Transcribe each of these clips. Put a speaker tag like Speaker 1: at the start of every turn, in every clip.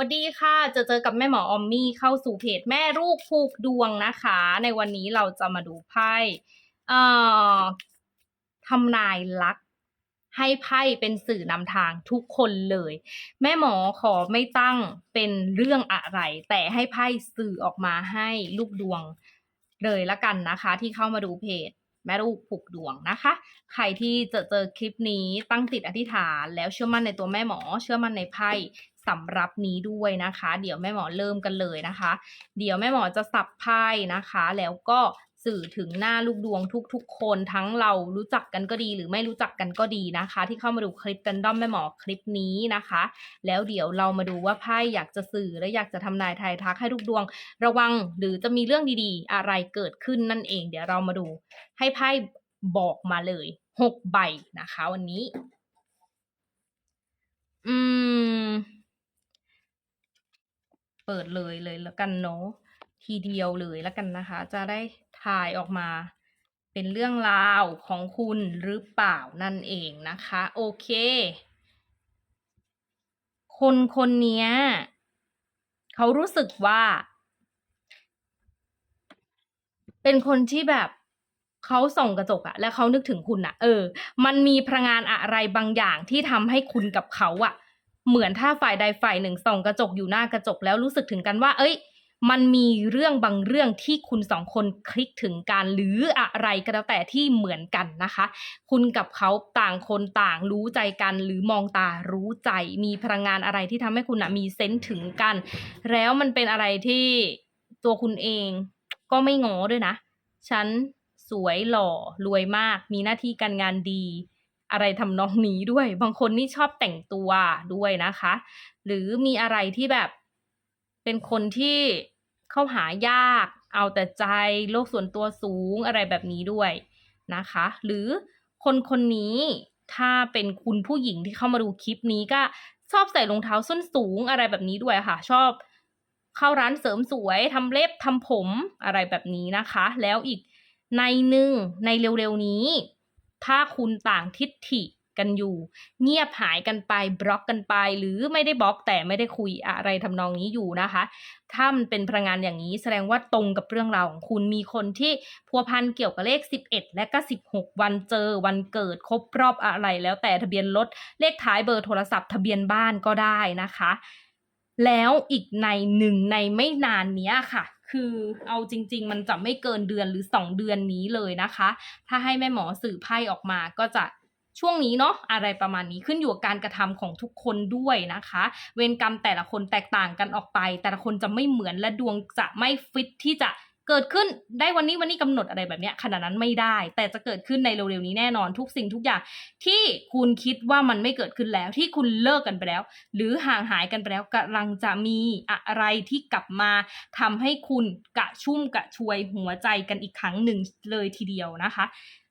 Speaker 1: วัสดีค่ะเจอเจอกับแม่หมอออมมี่เข้าสู่เพจแม่ลูกผูกดวงนะคะ ในวันนี้เราจะมาดูไพ่เอ่อทำนายลักให้ไพ่เป็นสื่อนำทางทุกคนเลย แม่หมอขอไม่ตั้งเป็นเรื่องอะไร แต่ให้ไพ่สื่อออกมาให้ลูกดวงเลยละกันนะคะ ที่เข้ามาดูเพจแม่ลูกผูกดวงนะคะ ใครที่จอเจอคลิปนี้ตั้งจิตอธิษฐาน แล้วเชื่อมั่นในตัวแม่หมอ เชื่อมั่นในไพ่ สำรับนี้ด้วยนะคะ เดี๋ยวแม่หมอเริ่มกันเลยนะคะ เดี๋ยวแม่หมอจะสับไพ่นะคะ แล้วก็สื่อถึงหน้าลูกดวงทุกๆ คนทั้งเรารู้จักกันก็ดีหรือไม่รู้จักกันก็ดีนะคะ ที่เข้ามาดูคลิปกันด้อมแม่หมอคลิปนี้นะคะ แล้วเดี๋ยวเรามาดูว่าไพ่อยากจะสื่อและอยากจะทำนายทายทักให้ลูกดวง ระวังหรือจะมีเรื่องดีๆ อะไรเกิดขึ้นนั่นเอง เดี๋ยวเรามาดู ให้ไพ่บอกมาเลยหกใบนะคะ วันนี้ อืม เปิดเลยเลยแล้วกันเนาะทีเดียวเลยแล้วกันนะคะ จะได้ถ่ายออกมา เป็นเรื่องราวของคุณหรือเปล่านั่นเองนะคะ โอเค คนคนนี้เขารู้สึกว่า เป็นคนที่แบบเขาส่องกระจกอะแล้วเขานึกถึงคุณอะเออ มันมีพลังงานอะไรบางอย่างที่ทำให้คุณกับเขาอะ เหมือนถ้าฝ่ายใดฝ่ายหนึ่งส่องกระจกอยู่หน้ากระจกแล้วรู้สึกถึงกันว่า เอ้ย มันมีเรื่องบางเรื่องที่คุณสองคนคลิกถึงกันหรืออะไรก็แล้วแต่ที่เหมือนกันนะคะ คุณกับเขาต่างคนต่างรู้ใจกัน หรือมองตารู้ใจ มีพลังงานอะไรที่ทำให้คุณอะมีเซนส์ถึงกัน แล้วมันเป็นอะไรที่ตัวคุณเองก็ไม่งอด้วยนะ ฉันสวยหล่อรวยมาก มีหน้าที่การงานดี อะไรทำนองนี้ด้วย บางคนนี่ชอบแต่งตัวด้วยนะคะ หรือมีอะไรที่แบบเป็นคนที่เข้าหายาก เอาแต่ใจโลกส่วนตัวสูงอะไรแบบนี้ด้วยนะคะ หรือคนคนนี้ถ้าเป็นคุณผู้หญิงที่เข้ามาดูคลิปนี้ก็ชอบใส่รองเท้าส้นสูงอะไรแบบนี้ด้วยค่ะ ชอบเข้าร้านเสริมสวยทำเล็บทำผมอะไรแบบนี้นะคะ แล้วอีกในหนึ่งในเร็วๆนี้ ถ้าคุณต่างทิฏฐิกันอยู่ เงียบหายกันไปบล็อกกันไป หรือไม่ได้บล็อกแต่ไม่ได้คุยอะไรทำนองนี้อยู่นะคะ ถ้ามันเป็นพลังงานอย่างนี้แสดงว่าตรงกับเรื่องราวของคุณมีคนที่พัวพันเกี่ยวกับเลข 11 และก็ 16 วันเจอวันเกิดครบรอบอะไร แล้วแต่ทะเบียนรถเลขท้ายเบอร์โทรศัพท์ทะเบียนบ้านก็ได้นะคะ แล้วอีกในหนึ่งในไม่นานนี้ค่ะ คือเอาจริง ๆ มันจะไม่เกินเดือนหรือสองเดือนนี้เลยนะคะ ถ้าให้แม่หมอสื่อไพ่ออกมาก็จะช่วงนี้เนาะอะไรประมาณนี้ขึ้นอยู่กับการกระทำของทุกคนด้วยนะคะ เวรกรรมแต่ละคนแตกต่างกันออกไป แต่ละคนจะไม่เหมือนและดวงจะไม่ฟิตที่จะ เกิดขึ้นได้วันนี้วันนี้กำหนดอะไรแบบเนี้ยขนาดนั้นไม่ได้ แต่จะเกิดขึ้นในเร็วๆนี้แน่นอนทุกสิ่งทุกอย่าง ที่คุณคิดว่ามันไม่เกิดขึ้นแล้ว ที่คุณเลิกกันไปแล้ว หรือห่างหายกันไปแล้วกำลังจะมีอะไรที่กลับมาทำให้คุณกระชุ่มกระชวยหัวใจกันอีกครั้งหนึ่งเลยทีเดียวนะคะ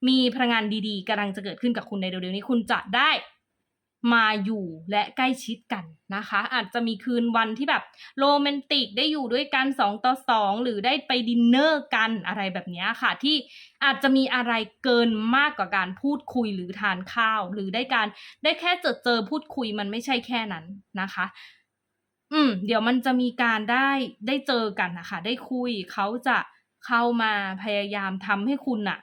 Speaker 1: มีพลังงานดีๆกำลังจะเกิดขึ้นกับคุณในเร็วๆนี้คุณจะได้ มาอยู่และใกล้ชิดกันนะคะ อาจจะมีคืนวันที่แบบโรแมนติกได้อยู่ด้วยกันสองต่อสองหรือได้ไปดินเนอร์กันอะไรแบบนี้ค่ะ ที่อาจจะมีอะไรเกินมากกว่าการพูดคุยหรือทานข้าว หรือได้การได้แค่เจอเจอพูดคุยมันไม่ใช่แค่นั้นนะคะ อืม เดี๋ยวมันจะมีการได้ได้เจอกันนะคะ ได้คุยเขาจะเข้ามาพยายามทำให้คุณน่ะ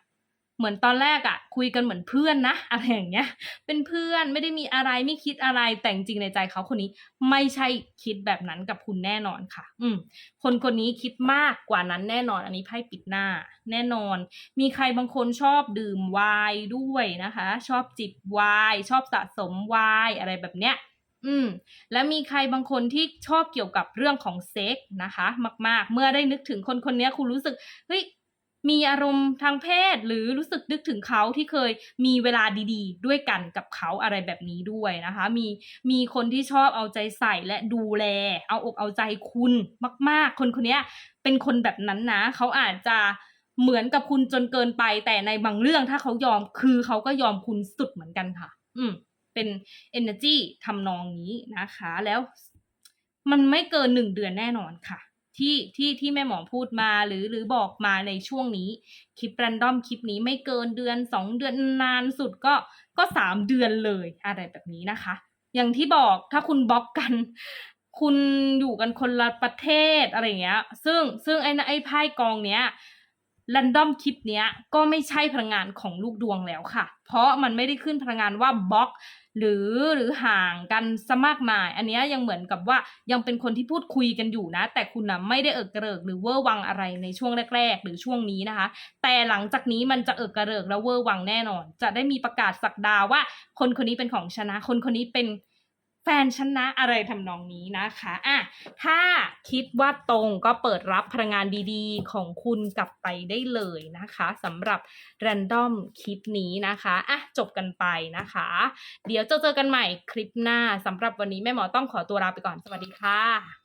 Speaker 1: เหมือนตอนแรกอะ่ะคุยกันเหมือนเพื่อนนะอะไรอย่างเงี้ย เป็นเพื่อนไม่ได้มีอะไรไม่คิดอะไรแต่จริงในใจเขาคนนี้ ไม่ใช่คิดแบบนั้นกับคุณแน่นอนค่ะ อืม คนคนนี้คิดมากกว่านั้นแน่นอน อันนี้ไพ่ปิดหน้า แน่นอน มีใครบางคนชอบดื่มไวน์ด้วยนะคะ ชอบจิบไวน์ชอบสะสมไวน์อะไรแบบเนี้ยอืมและมีใครบางคนที่ชอบเกี่ยวกับเรื่องของเซ็กส์นะคะ มาก ๆ เมื่อได้นึกถึงคนคนนี้คุณรู้สึกเฮ้ย มีอารมณ์ทางเพศ หรือรู้สึกนึกถึงเขาที่เคยมีเวลาดีๆ ด้วยกันกับเขาอะไรแบบนี้ด้วยนะคะ มีมีคนที่ชอบเอาใจใส่และดูแล เอาอกเอาใจคุณมาก ๆ คนคนนี้เป็นคนแบบนั้นนะ เขาอาจจะเหมือนกับคุณจนเกินไป แต่ในบางเรื่องถ้าเขายอมคือเขาก็ยอมคุณสุดเหมือนกันค่ะ อืม เป็น energy ทำนองนี้นะคะ แล้วมันไม่เกินหนึ่งเดือนแน่นอนค่ะ ที่ที่ที่แม่หมอพูดมาหรือหรือบอกมาในช่วงนี้ คลิป r รนดอมคลิปนี้ไม่เกินเดือนสองเดือนนานสุดก็ก็สามเดือนเลยอะไรแบบนี้นะคะ อย่างที่บอกถ้าคุณบล็อกกัน คุณอยู่กันคนละประเทศอะไรอย่างเงี้ย ซึ่งซึ่งไอ้ไอ้ไพ่กองเนี้ย รนดอมคลิปเนี้ยก็ไม่ใช่พลังงานของลูกดวงแล้วค่ะ เพราะมันไม่ได้ขึ้นพลังงานว่าบล็อก หรือหรือห่างกันซะมากมาย อันนี้ยยังเหมือนกับว่ายังเป็นคนที่พูดคุยกันอยู่นะ แต่คุณนะไม่ได้เอิกกระเริกหรือเวอร์วังอะไรในช่วงแรก ๆ หรือช่วงนี้นะคะ แต่หลังจากนี้มันจะเอิกกระเริกและเวอร์วังแน่นอน จะได้มีประกาศสักดาว่า คนคนนี้เป็นของชนะ คนคนนี้เป็น แฟนชนะอะไรทำนองนี้นะคะอะถ้าคิดว่าตรงก็เปิดรับพลังงานดีๆ ของคุณกลับไปได้เลยนะคะสำหรับแรนดอมคลิปนี้นะคะอะจบกันไปนะคะ เดี๋ยวจะเจอกันใหม่คลิปหน้าสำหรับวันนี้แม่หมอต้องขอตัวลาไปก่อนสวัสดีค่ะ